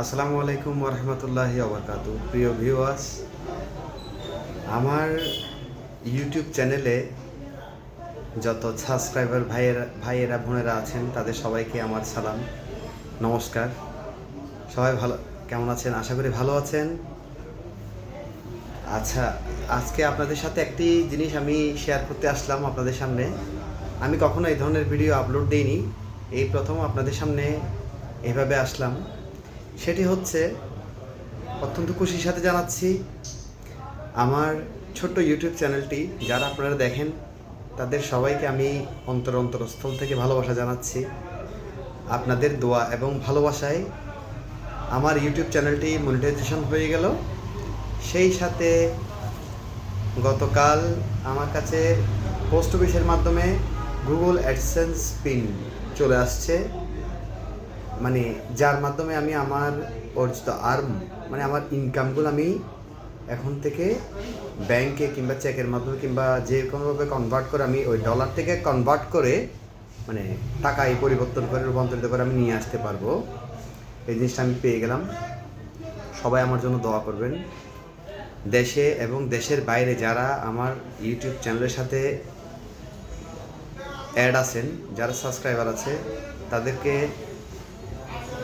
আসসালামু আলাইকুম রহমতুল্লাহি আবরকাত প্রিয় ভিউয়ার্স আমার ইউটিউব চ্যানেলে যত সাবস্ক্রাইবার ভাইয়েরা ভাইয়েরা, বোনেরা আছেন, তাদের সবাইকে আমার সালাম, নমস্কার। সবাই ভালো, কেমন আছেন? আশা করি ভালো আছেন। আচ্ছা আজকে আপনাদের সাথে একটি জিনিস আমি শেয়ার করতে আসলাম আপনাদের সামনে। আমি কখনো এই ধরনের ভিডিও আপলোড দিইনি। এই প্রথম আপনাদের সামনে এভাবে আসলাম। সেটি হচ্ছে অত্যন্ত খুশির সাথে জানাচ্ছি আমার ছোট্ট ইউটিউব চ্যানেলটি। যারা আপনারা দেখেন, তাদের সবাইকে আমি অন্তর অন্তরস্থল থেকে ভালোবাসা জানাচ্ছি। আপনাদের দোয়া এবং ভালোবাসায় আমার ইউটিউব চ্যানেলটি মনিটাইজেশন হয়ে গেল। সেই সাথে গতকাল আমার কাছে পোস্ট অফিসের মাধ্যমে গুগল অ্যাডসেন্স পিন চলে আসছে। মানে যার মাধ্যমে আমি আমার অর্জিত আর্ম মানে আমার ইনকামগুলো আমি এখন থেকে ব্যাংকে কিংবা চেকের মাধ্যমে কিংবা যে কোনোভাবে কনভার্ট করে আমি ওই ডলার থেকে কনভার্ট করে মানে টাকায় পরিবর্তন করে, রূপান্তরিত করে আমি নিয়ে আসতে পারব। এই জিনিসটা আমি পেয়ে গেলাম। সবাই আমার জন্য দোয়া করবেন। দেশে এবং দেশের বাইরে যারা আমার ইউটিউব চ্যানেলের সাথে অ্যাড আছেন, যারা সাবস্ক্রাইবার আছে, তাদেরকে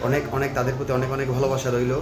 অনেক অনেক তাদের প্রতি অনেক অনেক ভালোবাসা রইল।